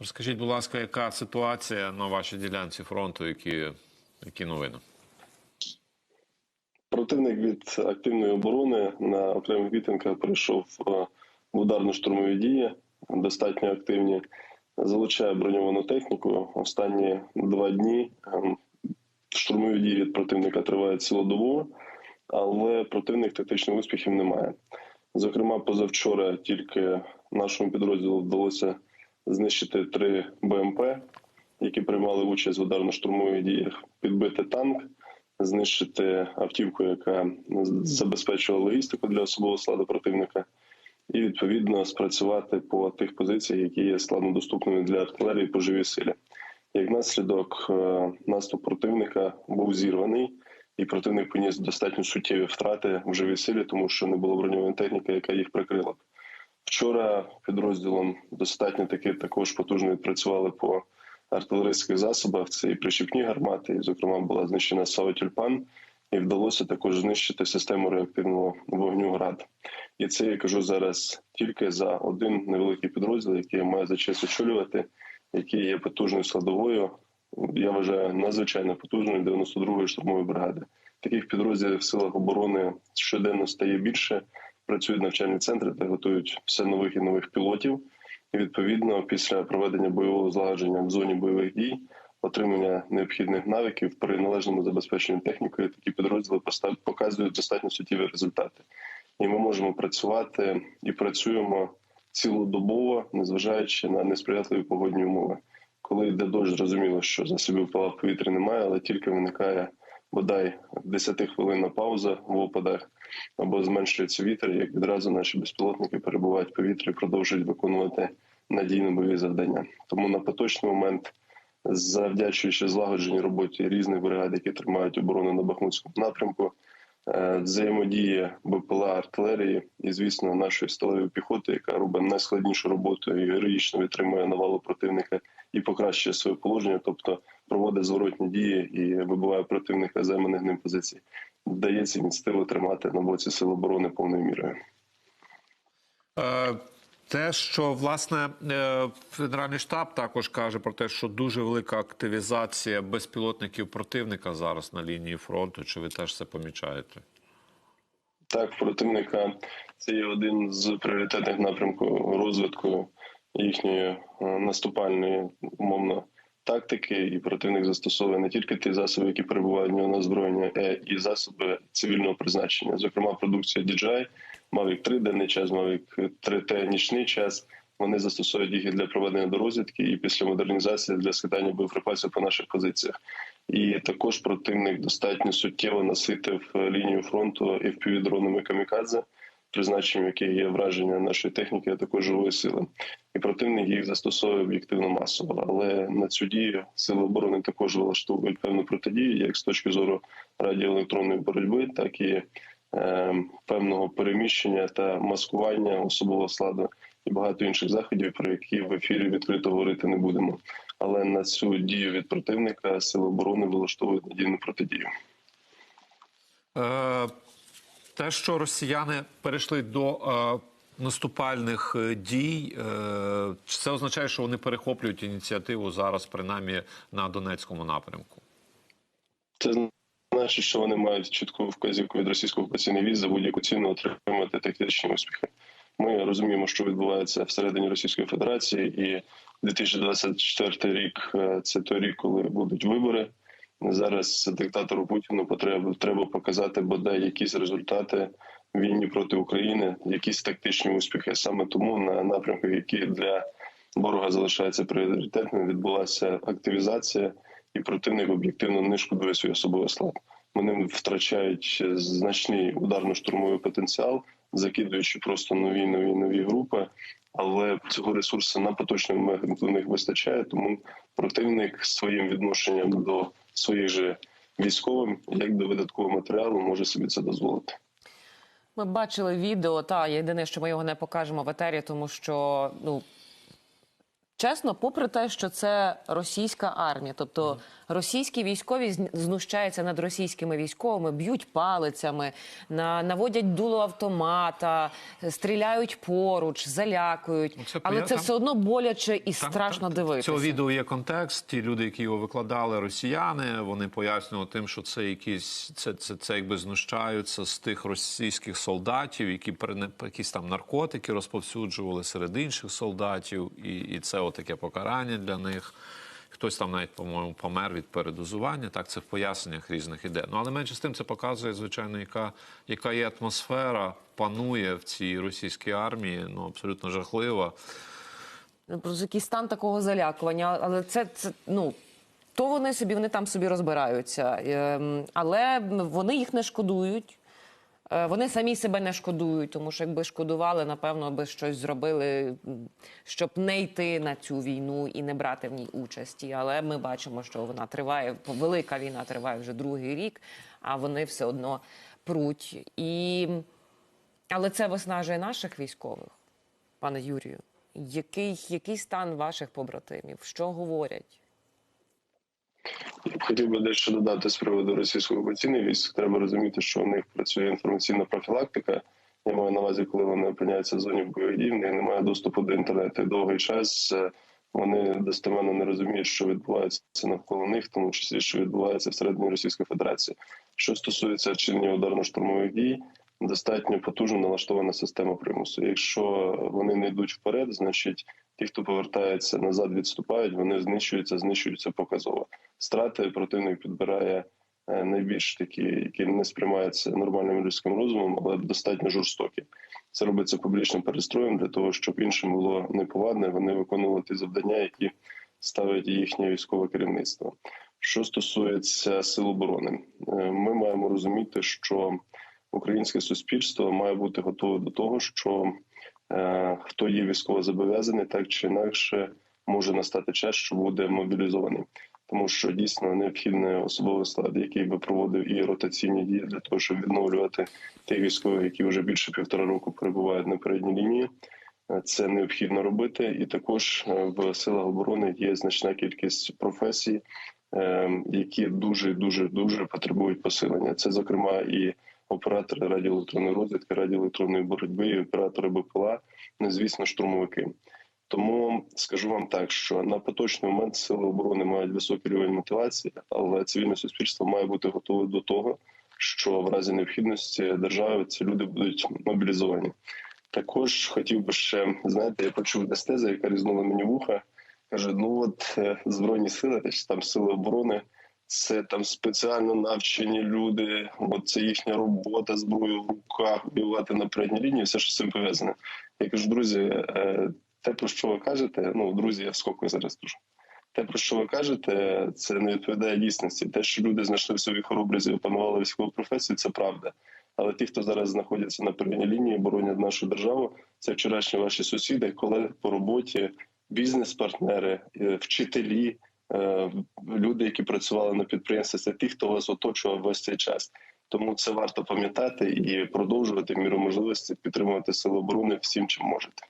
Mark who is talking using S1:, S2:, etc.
S1: Розкажіть, будь ласка, яка ситуація на вашій ділянці фронту? Які, які новини?
S2: Противник від активної оборони на окремих відтинках перейшов е, в ударно-штурмові дії, достатньо активні. Залучає броньовану техніку. Останні два дні ем, штурмові дії від противника тривають цілодобово, але противник тактичних успіхів не має. Зокрема, позавчора тільки нашому підрозділу вдалося знищити три БМП, які приймали участь в ударно-штурмових діях, підбити танк знищити автівку, яка забезпечувала логістику для особового складу противника, і відповідно спрацювати по тих позиціях, які є складнодоступними для артилерії по живій силі. Як наслідок, е, наступ противника був зірваний, і противник поніс достатньо суттєві втрати в живій силі, тому що не було броньованої техніки, яка їх прикрила. Вчора підрозділом достатньо таки також потужно відпрацювали по артилерійських засобах. Це і прищепні гармати, і, зокрема, була знищена САУ «Тюльпан», і вдалося також знищити систему реактивного вогню ГРАД. І це я кажу зараз тільки за один невеликий підрозділ, який я маю за честь очолювати, який є потужною складовою. Я вважаю надзвичайно потужною 92-ї штурмової бригади. Таких підрозділів в силах оборони щоденно стає більше. Працюють навчальні центри та готують все нових і нових пілотів. І відповідно, після проведення бойового злагодження в зоні бойових дій, отримання необхідних навиків при належному забезпеченні технікою, такі підрозділи показують достатньо суттєві результати. І ми можемо працювати і працюємо цілодобово, незважаючи на несприятливі погодні умови. Коли йде дощ, зрозуміло, що засобів палав повітря немає, але тільки виникає бодай 10 хвилинна пауза в опадах або зменшується вітер, як відразу наші безпілотники перебувають в повітрі продовжують виконувати надійні бойові завдання. Тому на поточний момент, завдячуючи злагодженій роботі різних бригад, які тримають оборону на Бахмутському напрямку, взаємодія БПЛА артилерії і, звісно, нашої сталевої піхоти, яка робить найскладнішу роботу і героїчно витримує навалу противника і покращує своє положення, тобто проводить зворотні дії і вибиває противника займаних ним позицій. Вдається ініціативу тримати на боці сил оборони повною мірою.
S1: Те, що власне е, Генеральний штаб також каже про те, що дуже велика активізація безпілотників противника зараз на лінії фронту. Чи ви теж це помічаєте?
S2: Так, противника це є один з пріоритетних напрямків розвитку їхньої е, наступальної умовно тактики, і противник застосовує не тільки ті засоби, які перебувають в нього на озброєння, а і засоби цивільного призначення, зокрема продукція DJI, Mavic 3 денний час, Mavic 3T нічний час. Вони застосовують їх для проведення до розвідки і після модернізації для скидання боєприпасів по наших позиціях. І також противник достатньо суттєво наситив е, лінію фронту FPV-дронами камікадзе, призначенням яких є враження нашої техніки, а також живої сили. І противник їх застосовує об'єктивно масово. Але на цю дію сили оборони також влаштовують певну протидію, як з точки зору радіоелектронної боротьби, так і певного переміщення та маскування особового складу і багато інших заходів, про які в ефірі відкрито говорити не будемо. Але на цю дію від противника сили оборони влаштовують надійну протидію.
S1: Е, Те, що росіяни перейшли до е, наступальних е, дій, це означає, що вони перехоплюють ініціативу зараз, принаймні на Донецькому напрямку?
S2: Це значить, що вони мають чітку вказівку від російського окупаційного військ за будь-яку ціну отримати тактичні успіхи. Ми розуміємо, що відбувається всередині Російської Федерації, і 2024 рік е, це той рік, коли будуть вибори. Зараз диктатору Путіну потрібно треба показати бодай якісь результати війні проти України, якісь тактичні успіхи. Саме тому на напрямках, які для ворога залишаються пріоритетними, відбулася активізація, і противник об'єктивно не шкодує свій особовий склад. Вони втрачають значний ударно-штурмовий потенціал, закидуючи просто нові нові нові групи. Але цього ресурсу на поточний момент них вистачає, тому противник своїм відношенням до своїх же військових, як до видаткового матеріалу, може собі це дозволити.
S3: Ми бачили відео. Та єдине, що ми його не покажемо в етері, тому що ну чесно, попри те, що це російська армія, тобто російські військові знущаються над російськими військовими, б'ють палицями, наводять дуло автомата, стріляють поруч, залякують.
S1: Ну, це
S3: Але
S1: поя-
S3: це
S1: там-
S3: все одно боляче і
S1: Так,
S3: страшно
S1: так.
S3: дивитися.
S1: Цього відео є контекст. Ті люди, які його викладали, росіяни, вони пояснювали тим, що це якісь це, це, це якби знущаються з тих російських солдатів, які якісь там наркотики розповсюджували серед інших солдатів, і, і це отаке покарання для них. Хтось там навіть, по-моєму, помер від передозування. Так, це в поясненнях різних іде. Ну але менше з тим це показує, звичайно, яка, яка є атмосфера, панує в цій російській армії. Ну абсолютно жахлива.
S3: Просто якийсь стан такого залякування, але це, це ну. То вони собі вони там собі розбираються, Ем, але вони їх не шкодують. Е, Вони самі себе не шкодують, тому що якби шкодували, напевно, би щось зробили, щоб не йти на цю війну і не брати в ній участі. Але ми бачимо, що вона триває, велика війна триває вже другий рік, а вони все одно пруть. І... Але це виснажує наших військових, пане Юрію. Який, який стан ваших побратимів? Що говорять?
S2: Хотів би дещо додати з приводу російської окупаційних військ. Треба розуміти, що у них працює інформаційна профілактика. Я маю на увазі, коли вони опиняються в зоні бойових дій, в них немає доступу до інтернету. Довгий час е, вони достеменно не розуміють, що відбувається навколо них, тому числі що відбувається всередині Російської Федерації. Що стосується вчинення ударно-штурмових дій, достатньо потужно налаштована система примусу. Якщо вони не йдуть вперед, значить ті, хто повертається назад, відступають, вони знищуються, знищуються показово. Страти противник підбирає е, найбільш такі, які не сприймаються нормальним людським розумом, але достатньо жорстокі. Це робиться публічним перестроєм для того, щоб іншим було неповадно. і Вони виконували ті завдання, які ставить їхнє військове керівництво. Що стосується сил оборони, е, ми маємо розуміти, що українське суспільство має бути готове до того, що е, хто є військово зобов'язаний, так чи інакше може настати час, що буде мобілізований. Тому що дійсно необхідний особовий склад, який би проводив і ротаційні дії для того, щоб відновлювати тих військових, які вже більше півтора року перебувають на передній лінії. Е, Це необхідно робити, і також е, в силах оборони є значна кількість професій, е, які дуже дуже дуже потребують посилення. Це, зокрема, і оператори радіоелектронної розвідки, радіоелектронної боротьби, і оператори БПЛА, ну, звісно, штурмовики. Тому скажу вам так, що на поточний момент сили оборони мають високий рівень мотивації, але цивільне суспільство має бути готове до того, що в разі необхідності держави ці люди будуть мобілізовані. Також хотів би ще знаєте, я почув десь теза, яка різнула мені вуха. каже: ну от е, збройні сили, там сили оборони, це там спеціально навчені люди. От це їхня робота, зброю в руках, воювати на передній лінії, все що з цим пов'язане. Я кажу, друзі, е, те про що ви кажете, ну друзі, я сколько зараз кажу. Те, про що ви кажете, це не відповідає дійсності. Те, що люди знайшли в собі хоробрість і опанували військову професію, це правда. Але ті, хто зараз знаходяться на первинній лінії, боронять нашу державу, це вчорашні ваші сусіди, колеги по роботі, бізнес-партнери, е, вчителі, е, люди, які працювали на підприємстві, це ті, хто вас оточував весь цей час. Тому це варто пам'ятати і продовжувати в міру можливості підтримувати сили оборони всім, чим можете.